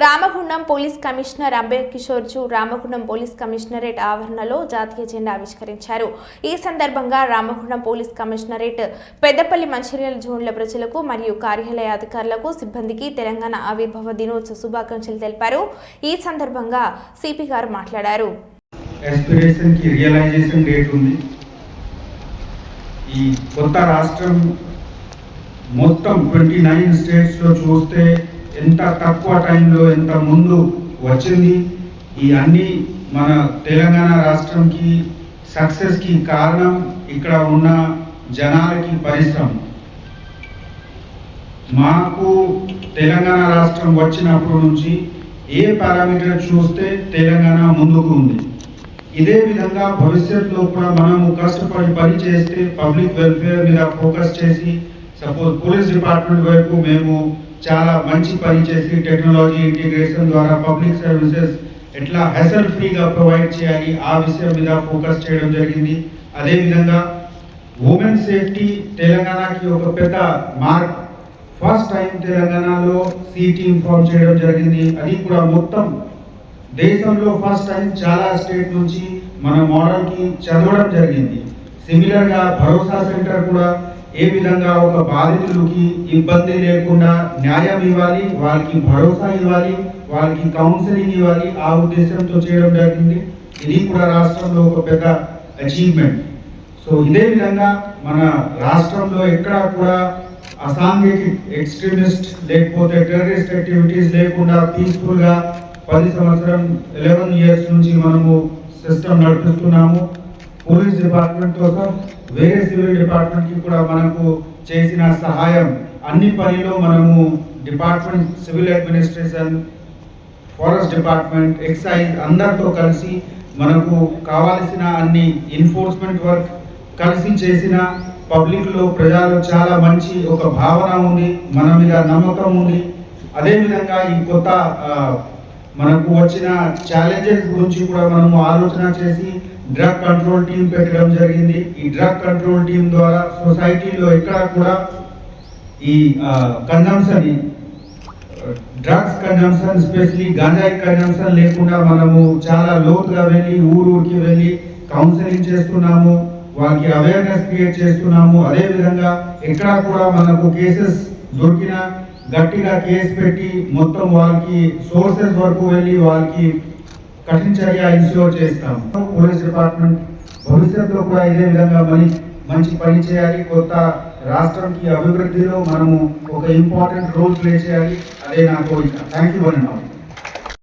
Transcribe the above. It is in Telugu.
రామగుండం పోలీస్ కమిషనర్ అంబేద్ కిషోర్జు రామగుండం పోలీస్ కమిషనరేట్ ఆవరణలో జాతీయ జెండా ఆవిష్కరించారు. ఈ సందర్భంగా రామగుండం పోలీస్ కమిషనరేట్ పెద్దపల్లి మంచిర్యాల జోన్ల ప్రజలకు మరియు కార్యాలయ అధికారులకు సిబ్బందికి తెలంగాణ ఆవిర్భావ దినోత్సవ శుభాకాంక్షలు తెలిపారు. ఈ సందర్భంగా సిపి గారు మాట్లాడారు. ఈ కొత్త రాష్ట్రం మొత్తం ట్వంటీ నైన్ స్టేట్స్లో చూస్తే ఎంత తక్కువ టైంలో ఎంత ముందు వచ్చింది? ఈ అన్ని మన తెలంగాణ రాష్ట్రంకి సక్సెస్కి కారణం ఇక్కడ ఉన్న జనాలకి పరిశ్రమ. మాకు తెలంగాణ రాష్ట్రం వచ్చినప్పటి నుంచి ఏ పారామీటర్ చూస్తే తెలంగాణ ముందుకు ఉంది. ఇదే విధంగా భవిష్యత్తులో కూడా మనము కష్టపడి పని చేస్తే పబ్లిక్ వెల్ఫేర్ మీద ఫోకస్ చేసి సపోజ్ పోలీస్ డిపార్ట్మెంట్ వైపు మేము చాలా మంచి పని చేసి టెక్నాలజీ ఇంటిగ్రేషన్ ద్వారా పబ్లిక్ సర్వీసెస్ ఎట్లా హెసల్ ఫ్రీగా ప్రొవైడ్ చేయాలి ఆ విషయం మీద ఫోకస్ చేయడం జరిగింది. అదేవిధంగా ఉమెన్ సేఫ్టీ తెలంగాణకి ఒక పెద్ద మార్క్. ఫస్ట్ టైం తెలంగాణలో సి ఇన్ఫార్మ్ చేయడం జరిగింది. అది కూడా మొత్తం దేశంలో ఫస్ట్ టైం చాలా స్టేట్ నుంచి మన మోడల్కి చదవడం జరిగింది. సిమిలర్గా భరోసా సెంటర్ కూడా ఏ విధంగా ఒక బాధితులకి ఇబ్బంది లేకుండా న్యాయం ఇవ్వాలి వాళ్ళకి భరోసా ఇవ్వాలి వాళ్ళకి కౌన్సిలింగ్ ఇవ్వాలి ఆ ఉద్దేశంతో చేయడం జరిగింది. ఇది కూడా రాష్ట్రంలో ఒక పెద్ద అచీవ్మెంట్ సో ఇదే విధంగా మన రాష్ట్రంలో ఎక్కడా కూడా అసాంఘిక ఎక్స్ట్రీమిస్ట్ లేకపోతే టెర్రరిస్ట్ యాక్టివిటీస్ లేకుండా పీస్ఫుల్గా పది సంవత్సరం ఎలెవెన్ ఇయర్స్ నుంచి మనము సిస్టమ్ నడిపిస్తున్నాము. పోలీస్ డిపార్ట్మెంట్ కోసం వేరే సివిల్ డిపార్ట్మెంట్కి కూడా మనకు చేసిన సహాయం. అన్ని పనిలో మనము department civil administration forest department excise అందరితో కలిసి మనకు కావాల్సిన అన్ని ఎన్ఫోర్స్మెంట్ వర్క్ కలిసి చేసిన పబ్లిక్లో ప్రజలు చాలా మంచి ఒక భావన ఉంది మన మీద నమ్మకం ఉంది. అదేవిధంగా ఈ కొత్త మనకు వచ్చిన ఛాలెంజెస్ గురించి కూడా మనము ఆలోచన చేసి డ్రగ్ కంట్రోల్ టీం పెట్టడం జరిగింది. ఈ డ్రగ్ కంట్రోల్ టీం ద్వారా సొసైటీలో ఎక్కడ కూడా ఈ కన్జంప్షన్ డ్రగ్స్ కన్జంప్షన్ స్పెషలీ గంజాయి కన్జంప్షన్ లేకుండా మనము చాలా లోతుగా వెళ్ళి ఊరూరికి వెళ్ళి కౌన్సిలింగ్ చేస్తున్నాము వాళ్ళకి అవేర్నెస్ క్రియేట్ చేస్తున్నాము. అదేవిధంగా ఎక్కడ కూడా మనకు కేసెస్ దొరికిన గట్టిగా కేసు పెట్టి మొత్తం వాళ్ళకి సోర్సెస్ వరకు వెళ్ళి వాళ్ళకి కఠిన చర్య ఇన్స్యూర్ చేస్తాం. పోలీస్ డిపార్ట్మెంట్ భవిష్యత్తులో కూడా ఇదే విధంగా మరి మంచి పని చేయాలి. కొత్త రాష్ట్రంకి అభివృద్ధిలో మనము ఒక ఇంపార్టెంట్ రోల్ ప్లే చేయాలి. అదే నా కోరిక. థ్యాంక్ యూ అని